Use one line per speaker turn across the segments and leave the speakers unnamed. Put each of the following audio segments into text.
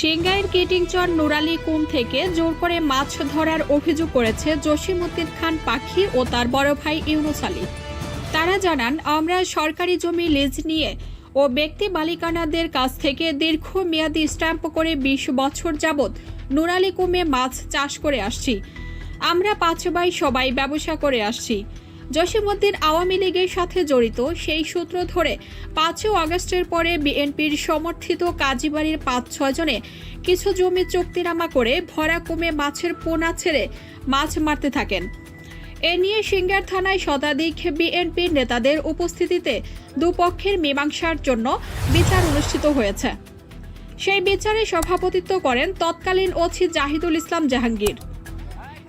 সিংগাইয়ের কিটিংচর Nurali কুম থেকে জোর করে মাছ ধরার অভিযোগ করেছে জসিমউদ্দিন খান পাখি ও তার বড় ভাই ইউনুস আলী। তারা জানান, আমরা সরকারি জমি লিজ নিয়ে ও ব্যক্তি মালিকানাদের কাছ থেকে দীর্ঘমেয়াদী স্ট্যাম্প করে বিশ বছর যাবৎ নুরালি কুমে মাছ চাষ করে আসছি। আমরা পাঁচ ভাই সবাই ব্যবসা করে আসছি। জসিমউদ্দিন আওয়ামী লীগের সাথে জড়িত, সেই সূত্র ধরে পাঁচই আগস্টের পরে বিএনপির সমর্থিত কাজীবাড়ির পাঁচ ছয়জনে কিছু জমি চুক্তিনামা করে ভরা কমে মাছের পোনা ছেড়ে মাছ মারতে থাকেন। এ নিয়ে সিঙ্গার থানায় শতাধিক বিএনপির নেতাদের উপস্থিতিতে দুপক্ষের মীমাংসার জন্য বিচার অনুষ্ঠিত হয়েছে। সেই বিচারে সভাপতিত্ব করেন তৎকালীন ওছি জাহিদুল ইসলাম জাহাঙ্গীর।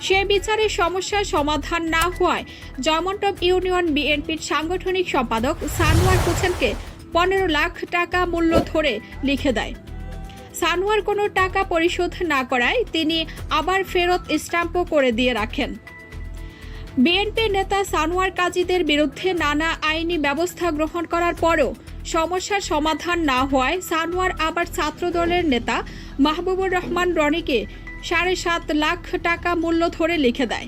সে বিচারে সমস্যার সমাধান না হওয়ায় জয়মন্টপ ইউনিয়ন বিএনপির সাংগঠনিক সম্পাদক সানোয়ার হোসেনকে পনেরো লাখ টাকা মূল্য ধরে লিখে দেয়। সানোয়ার কোনো টাকা পরিশোধ না করায় তিনি আবার ফেরত স্ট্যাম্পও করে দিয়ে রাখেন। বিএনপির নেতা সানোয়ার কাজীদের বিরুদ্ধে নানা আইনি ব্যবস্থা গ্রহণ করার পরেও সমস্যার সমাধান না হওয়ায় সানোয়ার আবার ছাত্রদলের নেতা মাহবুবুর রহমান রনিকে সাড়ে সাত লাখ টাকা মূল্য ধরে লিখে দেয়।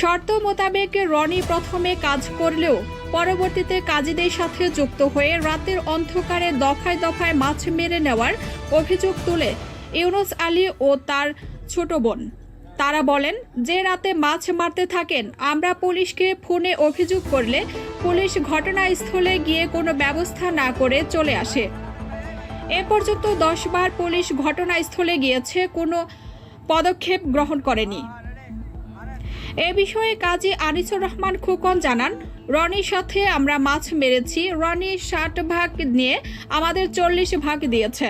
শর্ত মোতাবেক রনি প্রথমে কাজ করলেও পরবর্তীতে কাজীদের সাথে যুক্ত হয়ে রাতের অন্ধকারে দফায় দফায় মাছ মেরে নেওয়ার অভিযোগ তুলে ইউনুস আলী ও তার ছোট বোন। তারা বলেন, যে রাতে মাছ মারতে থাকেন, আমরা পুলিশকে ফোনে অভিযোগ করলে পুলিশ ঘটনাস্থলে গিয়ে কোনো ব্যবস্থা না করে চলে আসে। এ পর্যন্ত দশ বার পুলিশ ঘটনাস্থলে গিয়েছে, কোনো পদক্ষেপ গ্রহণ করেনি। এ বিষয়ে কাজী আনিসুর রহমান খুকন জানান, রনির সাথে আমরা মাছ মেরেছি, রনি ষাট ভাগ নিয়ে আমাদের চল্লিশ ভাগ দিয়েছে।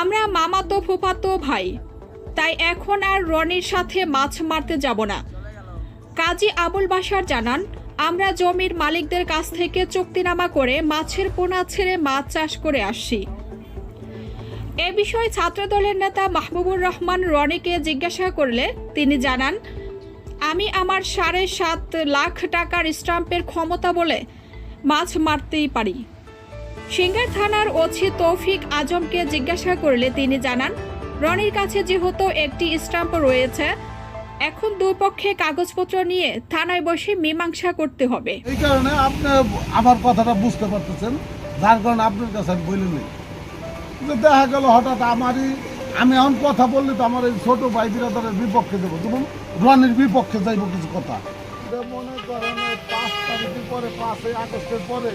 আমরা মামাতো ফুফাতো ভাই, তাই এখন আর রনির সাথে মাছ মারতে যাব না। কাজী আবুল বাসার জানান আমরা জমির মালিকদের কাছ থেকে চুক্তিনামা করে মাছের পোনা ছেড়ে মাছ চাষ করে আসছি। এ বিষয়ে ছাত্রদলের নেতা মাহবুবুর রহমান রনিকে জিজ্ঞাসা করলে তিনি জানান, আমি আমার সাড়ে সাত লাখ টাকার স্টাম্পের ক্ষমতা বলে মাছ মারতেই পারি। সিঙ্গার থানার ওছি তৌফিক আজমকে জিজ্ঞাসা করলে তিনি জানান, রনির কাছে যেহেতু একটি স্টাম্প রয়েছে এখন দুই পক্ষে কাগজপত্র নিয়ে থানায় বসে মীমাংসা করতে হবে।
এই কারণে আপনি আমার কথাটা বুঝতে পারতেছেন, যার কারণে আপনার কাছে আমি বলি কিন্তু দেখা গেল হঠাৎ আমারই, আমি এখন কথা বললে তো আমার এই ছোট ভাই বিরাদারের বিপক্ষে দেবো। যেমন রনির বিপক্ষে যাইব কিছু কথা। পরে আগস্টের পরে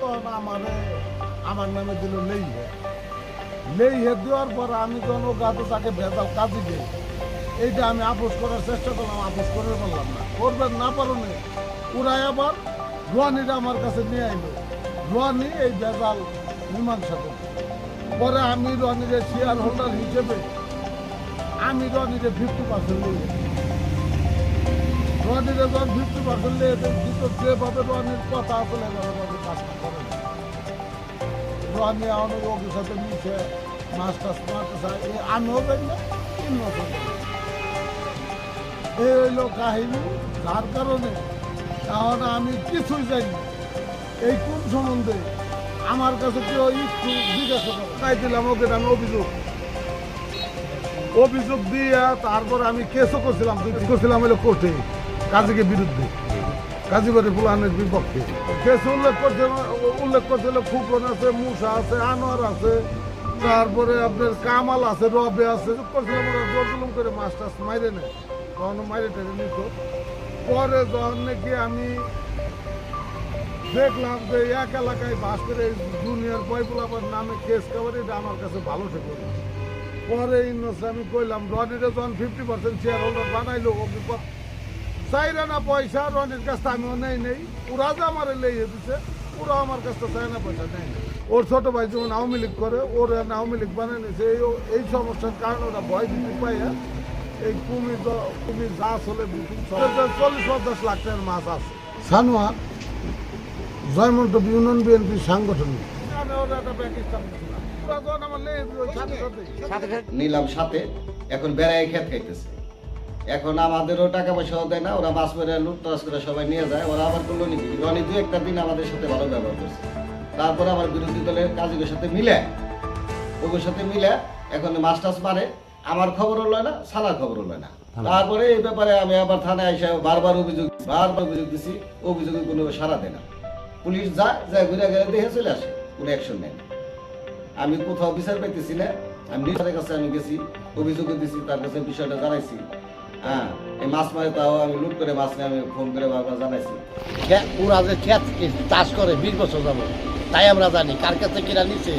তখন আমার দেওয়ার পর আমি যখন গাছে তাকে ভেজাল কাজে দিই এইটা আমি আপোষ করার চেষ্টা করলাম, আপোষ করে পারলাম না। করবেন না পারুন ওরাই আবার রোয়ানিটা আমার কাছে নিয়ে আইলো। রোয়ানি এই ভেজাল মীমাংসা করবে পরে আমি রনিরে শেয়ার হোল্ডার হিসেবে, আমি রনিরে ফিফটি পার্সেন্ট নিয়ে রনিরে যখন ফিফটি পার্সেন্ট নিয়ে যেভাবে রনির কথা আসলে রনি কাজটা করে। রনি ওর সাথে মিশে মারতে চায় আমিও যাই না কিনবো যাই না। এই হইল কাহিনী যার কারণে এখন আমি কিছুই জানি। এই কোন সম্বন্ধে আমার কাছে কেউ একটু জিজ্ঞাসা তাই দিলাম, ওকে আমি অভিযোগ। অভিযোগ দিয়ে তারপর আমি কেসও করছিলাম করছিলাম হলো কোর্টে, কাজীকে বিরুদ্ধে। কাজীবাড়ি ফুলানের বিপক্ষে। কেস উল্লেখ করছে, উল্লেখ করছিল ফুকন আছে, মুসা আছে, আনোয়ার আছে, তারপরে আপনার কামাল আছে, রবে আছে। করছিলাম করে মাছ টাছ মাইরে নেয়। তখন মাইরে টেরে নিত পরে যখন নাকি আমি দেখলাম যে এক এলাকায় বাস করে জুনিয়র বয়পুলাবার নামে কেস খাবার এটা আমার কাছে ভালো ঠেকলো। পরে ইন্নস আমি কইলাম, রনিরে যখন ফিফটি পার্সেন্ট শেয়ার হোল্ডার বানাইলো ও বিপদ চাইরে না পয়সা, রনির কাছ আমিও নেই নেই ওরা যে আমার লেগে দিছে, ওরা আমার কাছ চায় না পয়সা নেই। ওর ছোট ভাই যেমন আওয়ামী লীগ করে, ওর আওয়ামী লীগ বানিয়ে নিয়েছে এই সমস্যার কারণে ওরা ভয় দিতে পাইয়া এই কুমির দ- কুমির গাছ হলে চল্লিশ পঞ্চাশ লাখ টাকার মাছ আছে। সানোয়া জয়মন্ত ইউনিয়ন বিএনপি সাংগঠনিক।
নিলাম সাথে এখন বেড়াই খেত খাইতেছে। এখন আমাদেরও টাকা পয়সাও দেয় না ওরা মাছ মেরে লুটতরাজ করে সবাই নিয়ে যায়। ওরা আবার করল নাকি রনি দু একটা দিন আমাদের সাথে ভালো ব্যবহার করছে। তারপরে আমার বিরোধী দলের কাজীদের সাথে মিলে ওগুলোর সাথে মিলে এখন মাছ টাছ মারে। আমার খবরও লয় না সালার খবরও লয় না। তারপরে এই ব্যাপারে আমি আবার থানায় এসে বারবার অভিযোগ বারবার অভিযোগ দিছি অভিযোগে কোনো সাড়া দেয় না। পুলিশ যায় যায় ঘুরে গেলে দেখে চলে আসে কোনো অ্যাকশন নেয় আমি কোথাও বিচার পাইতেছি না আমি নিজের কাছে আমি গেছি অভিযোগ দিছি তার কাছে বিষয়টা জানাইছি। হ্যাঁ এই মাছ মারে তাও আমি লুট করে মাছ নিয়ে আমি ফোন করে বারবার জানাইছি।
ওরা যে ক্ষেত চাষ করে বিশ বছর যাব তাই আমরা জানি কার কাছে কিরা নিছে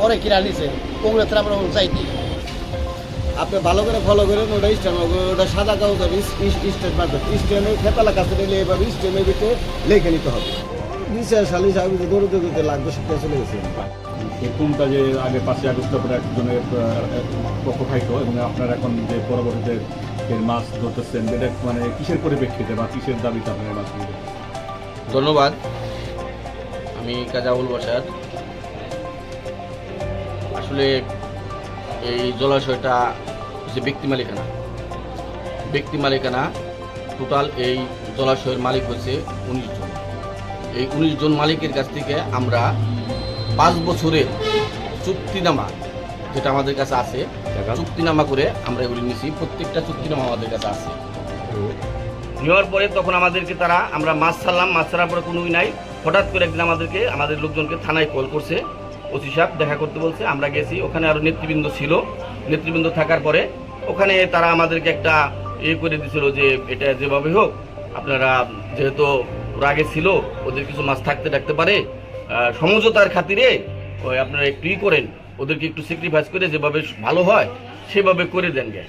পরে কিরা নিছে কংগ্রেসের আমরা চাইনি
আপনি ভালো করে ফলো করেন ওটা স্ট্যান্ড ওটা সাদা কাগজের স্ট্যান্ড পাবেন স্ট্যান্ডের খেতালা কাছে নিলে এভাবে স্ট্যান্ডের ভিতরে লিখে নিতে হবে। বিচার সালিশ আমি তো দৌড়তে দৌড়তে লাগবে সেটা চলে গেছে।
কোনটা যে আগে পাঁচই আগস্টের পরে একজনের পক্ষ খাইতো এবং আপনার এখন যে পরবর্তীতে যে মাছ ধরতেছেন এটা মানে কিসের পরিপ্রেক্ষিতে বা কিসের দাবিতে আপনার মাছ
ধন্যবাদ। আমি কাজাউল বাসার আসলে এই জলাশয়টা যে ব্যক্তি মালিকানা। ব্যক্তি মালিকানা টোটাল এই জলাশয়ের মালিক হচ্ছে উনিশ জন। এই উনিশ জন মালিকের কাছ থেকে আমরা পাঁচ বছরের চুক্তিনামা যেটা আমাদের কাছে আছে চুক্তিনামা করে আমরা এগুলি নিয়েছি। প্রত্যেকটা চুক্তিনামা আমাদের কাছে আছে। নেওয়ার পরে তখন আমাদেরকে তারা আমরা মাছ ছাড়লাম মাছ ছাড়ার পরে কোনোই নাই। হঠাৎ করে একদিন আমাদেরকে আমাদের লোকজনকে থানায় কল করছে। ওসি সাহেব দেখা করতে বলছে, আমরা গেছি, ওখানে আরও নেতৃবৃন্দ ছিল। নেতৃবৃন্দ থাকার পরে ওখানে তারা আমাদেরকে একটা ইয়ে করে দিছিল যে, এটা যেভাবে হোক, আপনারা যেহেতু রাগে ছিল, ওদের কিছু মাছ থাকতে থাকতে পারে সমঝোতার খাতিরে, ওই আপনারা একটু ই করেন, ওদেরকে একটু স্যাক্রিফাইস করে যেভাবে ভালো হয়, সেভাবে করে দেন গে